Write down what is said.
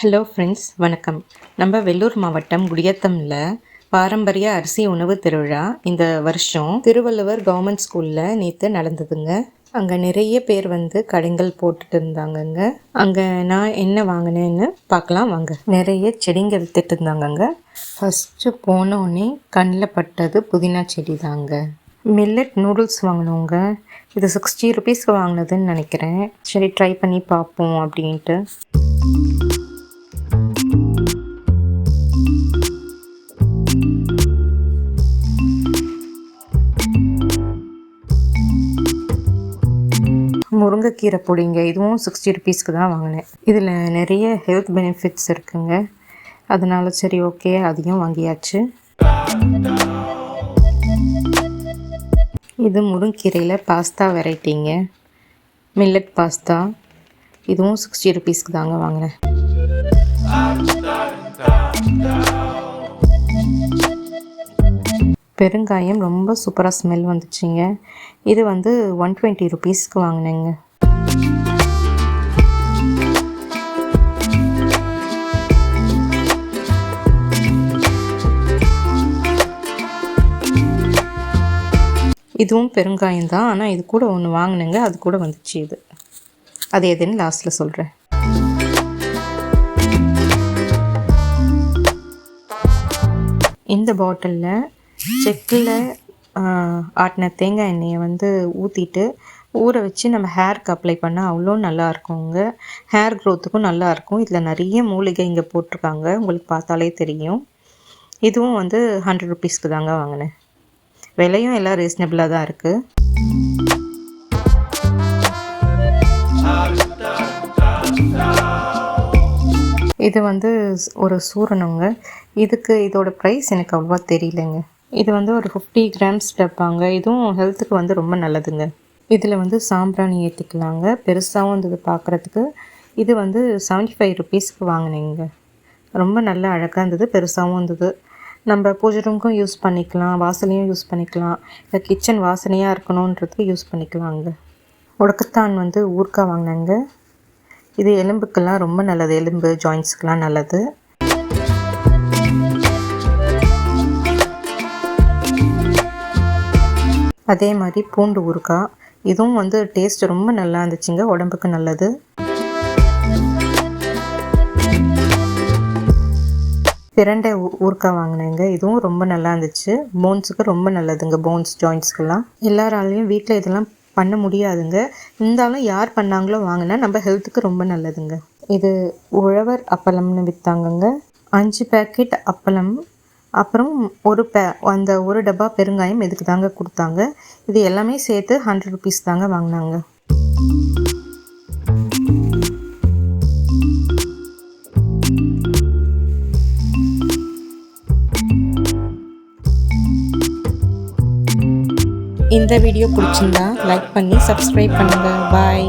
Hello friends வணக்கம். நம்ம வெள்ளூர் மாவட்டம் குடியத்தமில் பாரம்பரிய அரிசி உணவு திருவிழா இந்த வருஷம் திருவள்ளுவர் கவர்மெண்ட் ஸ்கூலில் நேற்று நடந்ததுங்க. அங்கே நிறைய பேர் வந்து கடைங்கள் போட்டுட்டு இருந்தாங்கங்க. அங்கே நான் என்ன வாங்கினேன்னு பார்க்கலாம் வாங்க. நிறைய செடிங்க வித்துட்டு இருந்தாங்கங்க. ஃபஸ்ட்டு போனோடனே கண்ணில் பட்டது புதினா செடி தாங்க. மில்லட் நூடுல்ஸ் வாங்கினோங்க. இது சிக்ஸ்டி ருபீஸ்க்கு வாங்கினதுன்னு நினைக்கிறேன். சரி ட்ரை பண்ணி பார்ப்போம் அப்படின்ட்டு. முருங்கைக்கீரை பொடிங்க இதுவும் சிக்ஸ்டி ருபீஸ்க்கு தான் வாங்கினேன். இதில் நிறைய ஹெல்த் பெனிஃபிட்ஸ் இருக்குங்க. அதனால சரி ஓகே அதையும் வாங்கியாச்சு. இது முருங்கீரையில் பாஸ்தா வெரைட்டிங்க மில்லட் பாஸ்தா இதுவும் சிக்ஸ்டி ருபீஸ்க்கு தாங்க வாங்கினேன். பெருங்காயம் ரொம்ப சூப்பராக ஸ்மெல் வந்துச்சுங்க. இது வந்து ஒன் டுவெண்ட்டி ருபீஸ்க்கு வாங்கினேங்க. இதுவும் பெருங்காயம் தான். ஆனால் இது கூட ஒன்று வாங்கினேங்க. அது கூட வந்துச்சு இது. அது எதுன்னு லாஸ்ட்டில் சொல்கிறேன் இந்த பாட்டிலில் செக்கில் ஆட்டின தேங்காய் எண்ணெயை வந்து ஊற்றிட்டு ஊற வச்சு நம்ம ஹேருக்கு அப்ளை பண்ணால் அவ்வளோ நல்லாயிருக்குங்க ஹேர் க்ரோத்துக்கும் நல்லாயிருக்கும். இதில் நிறைய மூலிகை இங்கே போட்டிருக்காங்க. உங்களுக்கு பார்த்தாலே தெரியும். இதுவும் வந்து ஹண்ட்ரட் ருபீஸ்க்கு தாங்க வாங்கினேன். விலையும் எல்லாம் ரீசனபிளாக தான் இருக்குது இது வந்து ஒரு சூரணங்க இதுக்கு இதோட ப்ரைஸ் எனக்கு அவ்வளோவா தெரியலங்க. இது வந்து ஒரு ஃபிஃப்டி கிராம்ஸ் டப்பாங்க. இதுவும் ஹெல்த்துக்கு வந்து ரொம்ப நல்லதுங்க. இதில் வந்து சாம்பிராணி ஏற்றிக்கலாங்க பெருசாகவும் இருந்தது பார்க்குறதுக்கு இது வந்து செவன்ட்டி ஃபைவ் ருபீஸ்க்கு வாங்கினேங்க. ரொம்ப நல்ல அழகாக இருந்தது. பெருசாகவும் இருந்தது. நம்ம பூஜை ரூமுக்கும் யூஸ் பண்ணிக்கலாம். வாசலையும் யூஸ் பண்ணிக்கலாம். இல்லை கிச்சன் வாசனையாக இருக்கணுன்றதுக்கு யூஸ் பண்ணிக்கலாங்க. உடக்கத்தான் வந்து ஊறுக்காய் வாங்கினேங்க. இது எலும்புக்கெல்லாம் ரொம்ப நல்லது. எலும்பு ஜாயின்ஸ்க்கெலாம் நல்லது. அதே மாதிரி பூண்டு ஊறுகாய். இதுவும் வந்து டேஸ்ட் ரொம்ப நல்லா இருந்துச்சுங்க. உடம்புக்கு நல்லது. பிரண்டை ஊறுக்காய் வாங்கினேங்க. இதுவும் ரொம்ப நல்லா இருந்துச்சு. போன்ஸுக்கு ரொம்ப நல்லதுங்க. போன்ஸ் ஜாயின்ஸ்க்கெல்லாம் எல்லாராலையும் வீட்டில் இதெல்லாம் பண்ண முடியாதுங்க. இருந்தாலும் யார் பண்ணாங்களோ வாங்கினா நம்ம ஹெல்த்துக்கு ரொம்ப நல்லதுங்க. இது உழவர் அப்பளம்னு விற்றாங்கங்க அஞ்சு பேக்கெட் அப்பளம் அப்புறம் ஒரு பே அந்த ஒரு டப்பா பெருங்காயம் இதுக்கு தாங்க கொடுத்தாங்க. இது எல்லாமே சேர்த்து ஹண்ட்ரட் ருபீஸ் தாங்க வாங்கினாங்க. இந்த வீடியோ பிடிச்சிருந்தா லைக் பண்ணி சப்ஸ்கிரைப் பண்ணுங்கள் பாய்